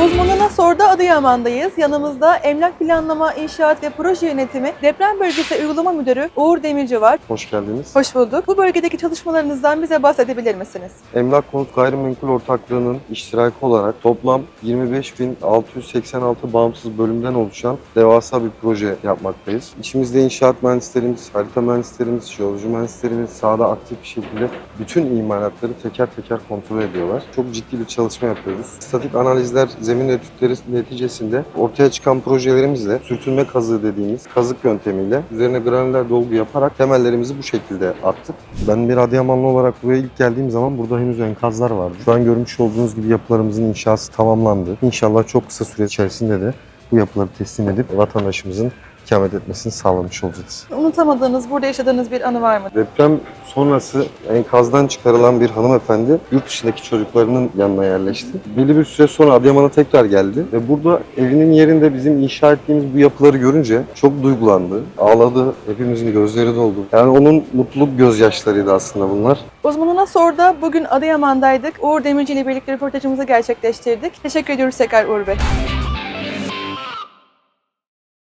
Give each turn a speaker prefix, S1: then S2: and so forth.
S1: Uzmanına sordu Adıyaman'dayız. Yanımızda Emlak Planlama, İnşaat ve Proje Yönetimi Deprem Bölgesi Uygulama Müdürü Uğur Demirci var.
S2: Hoş geldiniz.
S1: Hoş bulduk. Bu bölgedeki çalışmalarınızdan bize bahsedebilir misiniz?
S2: Emlak Konut Gayrimenkul Ortaklığı'nın iştiraki olarak toplam 25.686 bağımsız bölümden oluşan devasa bir proje yapmaktayız. İçimizde inşaat mühendislerimiz, harita mühendislerimiz, jeoloji mühendislerimiz sahada aktif bir şekilde bütün imalatları teker teker kontrol ediyorlar. Çok ciddi bir çalışma yapıyoruz. Statik analizler, zemin etütleri neticesinde ortaya çıkan projelerimizle sürtünme kazığı dediğimiz kazık yöntemiyle üzerine granüler dolgu yaparak temellerimizi bu şekilde attık. Ben bir Adıyamanlı olarak buraya ilk geldiğim zaman burada henüz enkazlar vardı. Şu an görmüş olduğunuz gibi yapılarımızın inşası tamamlandı. İnşallah çok kısa süre içerisinde de bu yapıları teslim edip vatandaşımızın ikamet etmesini sağlamış olacağız.
S1: Unutamadığınız, burada yaşadığınız bir anı var mı?
S2: Deprem sonrası enkazdan çıkarılan bir hanımefendi yurt dışındaki çocuklarının yanına yerleşti. Belli bir süre sonra Adıyaman'a tekrar geldi ve burada evinin yerinde bizim inşa ettiğimiz bu yapıları görünce çok duygulandı. Ağladı, hepimizin gözleri doldu. Yani onun mutluluk gözyaşlarıydı aslında bunlar.
S1: Uzmanına sordu. Bugün Adıyaman'daydık. Uğur Demirci ile birlikte röportajımızı gerçekleştirdik. Teşekkür ediyoruz tekrar Uğur Bey.